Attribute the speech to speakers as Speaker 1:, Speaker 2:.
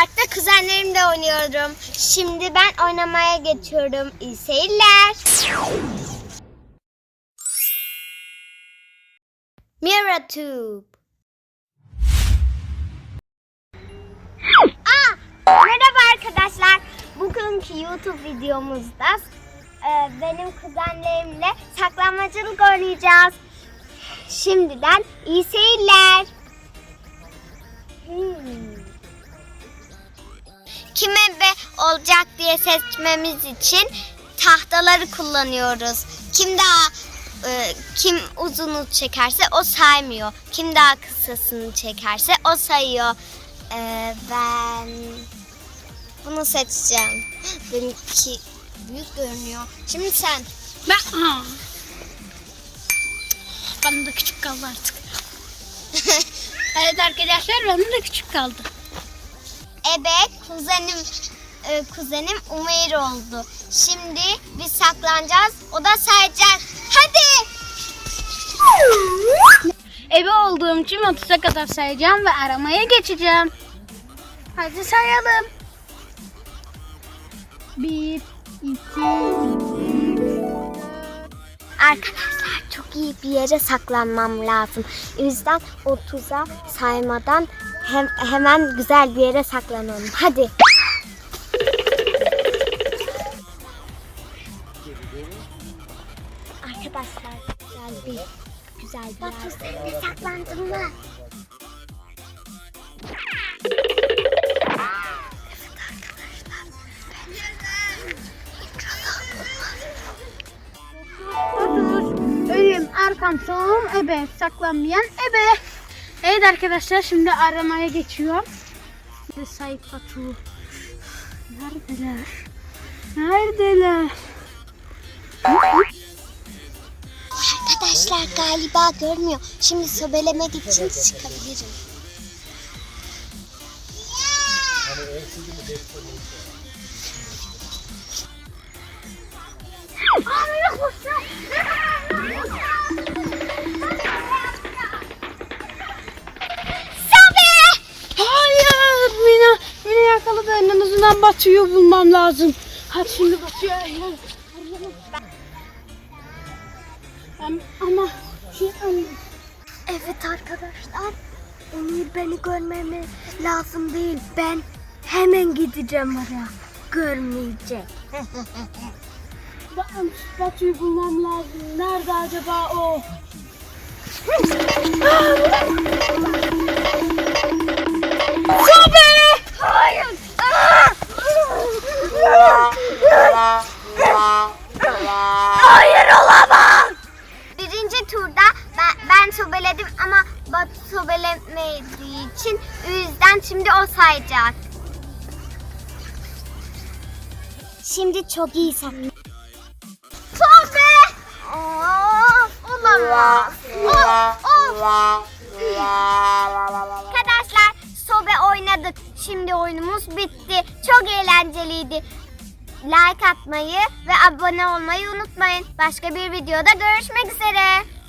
Speaker 1: parkta kuzenlerimle oynuyorum. Şimdi ben oynamaya geçiyorum. İyi seyirler. MiraTube. Aa, merhaba arkadaşlar. Bugünkü YouTube videomuzda e, benim kuzenlerimle saklambaçılık oynayacağız. Şimdiden iyi seyirler. Hmm. Kim ebe olacak diye seçmemiz için tahtaları kullanıyoruz. Kim daha e, kim uzunu çekerse o saymıyor. Kim daha kısasını çekerse o sayıyor. E, ben bunu seçeceğim. Benimki büyük görünüyor. Şimdi sen.
Speaker 2: Ben... Bana da küçük kaldı artık. evet arkadaşlar bana da küçük kaldı.
Speaker 1: Ebe kuzenim e, kuzenim Umeyr oldu. Şimdi biz saklanacağız. O da sayacak. Hadi.
Speaker 2: Ebe olduğum için 30'a kadar sayacağım ve aramaya geçeceğim. Hadi sayalım. 1, 2,
Speaker 1: Arkadaşlar çok iyi bir yere saklanmam lazım. O yüzden 30'a saymadan hem, hemen güzel bir yere saklanalım. Hadi. Arkadaşlar güzel bir güzel bir Batu sen de saklandın mı?
Speaker 2: Arkam, solum, ebe. Saklanmayan ebe. Evet arkadaşlar şimdi aramaya geçiyorum. Sayıp Batu. Neredeler? Neredeler?
Speaker 1: Arkadaşlar galiba görmüyor. Şimdi sobelemedik için çıkabilirim. Sobe!
Speaker 2: En azından Batu'yu bulmam lazım. Hadi şimdi. Am- Ama şey.
Speaker 1: Evet arkadaşlar. Emir beni görmemi lazım değil. Ben hemen gideceğim oraya. Görmeyecek.
Speaker 2: Ben Batu'yu bulmam lazım. Nerede acaba o?
Speaker 1: sobelemediği için o yüzden şimdi o sayacak. Şimdi çok iyi saklan. Sobe! Of, olamaz. Of, of. Arkadaşlar sobe oynadık. Şimdi oyunumuz bitti. Çok eğlenceliydi. Like atmayı ve abone olmayı unutmayın. Başka bir videoda görüşmek üzere.